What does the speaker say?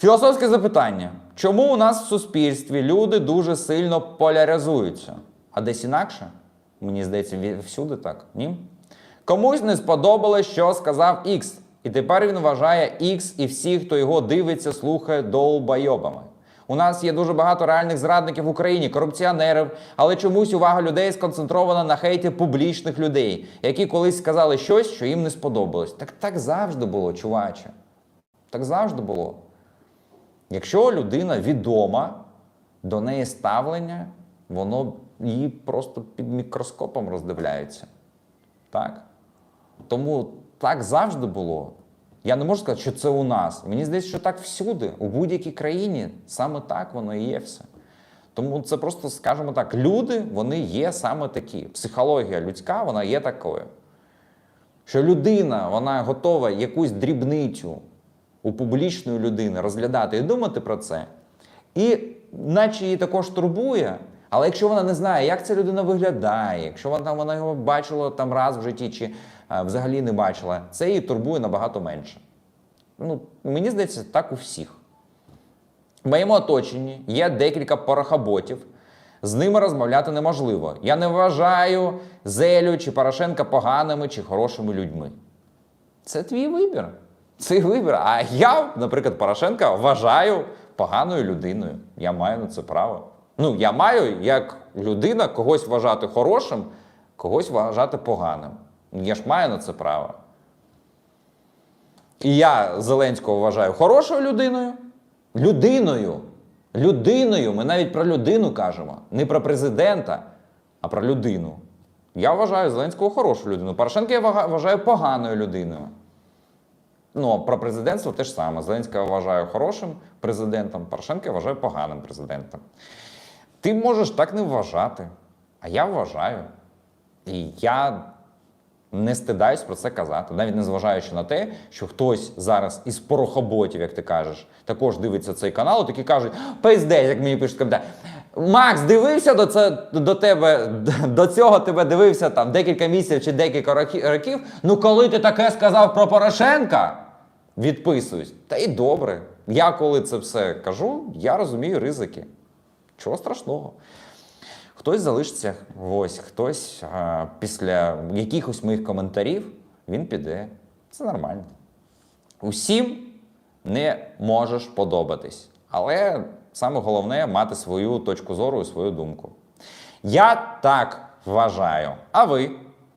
Філософське запитання: чому у нас в суспільстві люди дуже сильно поляризуються? А десь інакше? Мені здається, всюди так. Ні? Комусь не сподобалось, що сказав X. І тепер він вважає X і всіх, хто його дивиться, слухає долбайобами. У нас є дуже багато реальних зрадників в Україні, корупціонерів, але чомусь увага людей сконцентрована на хейті публічних людей, які колись сказали щось, що їм не сподобалось. Так так завжди було, чуваче. Так завжди було. Якщо людина відома, до неї ставлення, воно її просто під мікроскопом роздивляється. Так? Тому так завжди було. Я не можу сказати, що це у нас. Мені здається, що так всюди, у будь-якій країні, саме так воно і є все. Тому це просто, скажімо так, люди, вони є саме такі. Психологія людська, вона є такою. Що людина, вона готова якусь дрібницю у публічної людини розглядати і думати про це. І наче її також турбує, але якщо вона не знає, як ця людина виглядає, якщо вона, вона його бачила там раз в житті чи е, взагалі не бачила, це її турбує набагато менше. Ну, мені здається, так у всіх. В моєму оточенні є декілька порохоботів. З ними розмовляти неможливо. Я не вважаю Зелю чи Порошенка поганими чи хорошими людьми. Це твій вибір. Це вибір. А я, наприклад, Порошенка вважаю поганою людиною. Я маю на це право. Ну, я маю як людина когось вважати хорошим, когось вважати поганим. Я ж маю на це право. І я Зеленського вважаю хорошою людиною. Людиною. Людиною. Ми навіть про людину кажемо. Не про президента, а про людину. Я вважаю Зеленського хорошою людиною. Порошенка я вважаю поганою людиною. Ну, про президентство теж саме. Зеленського вважаю хорошим президентом, Порошенка вважаю поганим президентом. Ти можеш так не вважати, а я вважаю. І я не стидаюсь про це казати, навіть незважаючи на те, що хтось зараз із порохоботів, як ти кажеш, також дивиться цей канал, такі кажуть, пиздець, як мені пишуть в. Макс, дивився до, це, до тебе, до цього тебе дивився там декілька місяців чи декілька років. Ну коли ти таке сказав про Порошенка, відписуюсь. Та й добре. Я коли це все кажу, я розумію ризики. Чого страшного? Хтось залишиться ось, хтось а, після якихось моїх коментарів він піде. Це нормально. Усім не можеш подобатись. Але саме головне мати свою точку зору і свою думку. Я так вважаю. А ви?